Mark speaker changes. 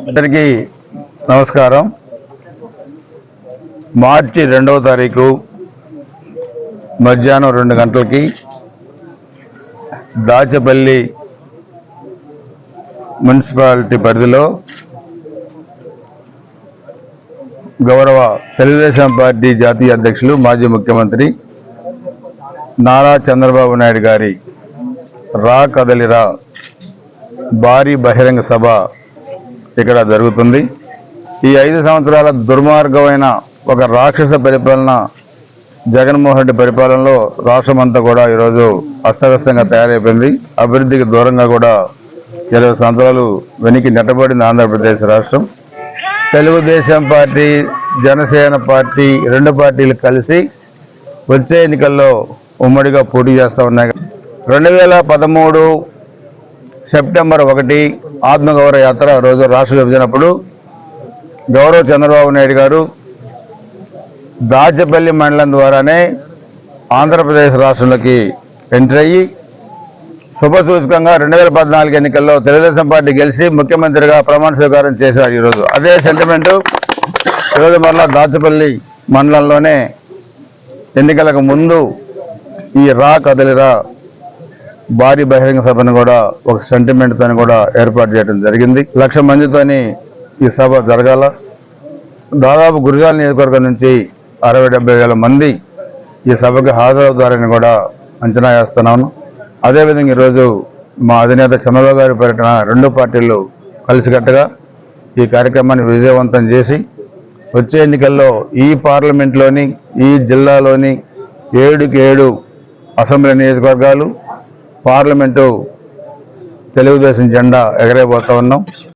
Speaker 1: అందరికీ నమస్కారం. మార్చి రెండవ తారీఖు మధ్యాహ్నం రెండు గంటలకి దాచపల్లి మున్సిపాలిటీ పరిధిలో గౌరవ తెలుగుదేశం పార్టీ జాతీయ అధ్యక్షులు మాజీ ముఖ్యమంత్రి నారా చంద్రబాబు నాయుడు గారి రా కదలిరా భారీ బహిరంగ సభ ఇక్కడ జరుగుతుంది. ఈ ఐదు సంవత్సరాల దుర్మార్గమైన ఒక రాక్షస పరిపాలన జగన్మోహన్ రెడ్డి పరిపాలనలో రాష్ట్రం అంతా కూడా ఈరోజు అస్తవ్యస్తంగా తయారైపోయింది. అభివృద్ధికి దూరంగా కూడా ఇరవై సంవత్సరాలు వెనక్కి నెట్టబడింది ఆంధ్రప్రదేశ్ రాష్ట్రం. తెలుగుదేశం పార్టీ జనసేన పార్టీ రెండు పార్టీలు కలిసి వచ్చే ఎన్నికల్లో ఉమ్మడిగా పోటీ చేస్తూ ఉన్నాయి. రెండు వేల పదమూడు సెప్టెంబర్ ఒకటి ఆత్మగౌరవ యాత్ర రోజు రాష్ట్ర విభజనప్పుడు గౌరవ చంద్రబాబు నాయుడు గారు దాచపల్లి మండలం ద్వారానే ఆంధ్రప్రదేశ్ రాష్ట్రంలోకి ఎంటర్ అయ్యి శుభసూచకంగా రెండు వేల పద్నాలుగు ఎన్నికల్లో తెలుగుదేశం పార్టీ గెలిచి ముఖ్యమంత్రిగా ప్రమాణ స్వీకారం చేశారు ఈరోజు. అదే సెంటిమెంటు ఈరోజు మరలా దాచపల్లి మండలంలోనే ఎన్నికలకు ముందు ఈ రా కదలిరా భారీ బహిరంగ సభను కూడా ఒక సెంటిమెంట్ కూడా ఏర్పాటు చేయడం జరిగింది. లక్ష మందితోని ఈ సభ జరగాల. దాదాపు గురిజాల నియోజకవర్గం నుంచి అరవై డెబ్బై వేల మంది ఈ సభకు హాజరవుతారని కూడా అంచనా వేస్తున్నాను. అదేవిధంగా ఈరోజు మా అధినేత చంద్రబాబు గారి పర్యటన రెండు పార్టీలు కలిసికట్టుగా ఈ కార్యక్రమాన్ని విజయవంతం చేసి వచ్చే ఎన్నికల్లో ఈ పార్లమెంట్లోని ఈ జిల్లాలోని ఏడుకి ఏడు అసెంబ్లీ నియోజకవర్గాలు పార్లమెంటు తెలుగుదేశం జెండా ఎగరేయబోతా ఉన్నాం.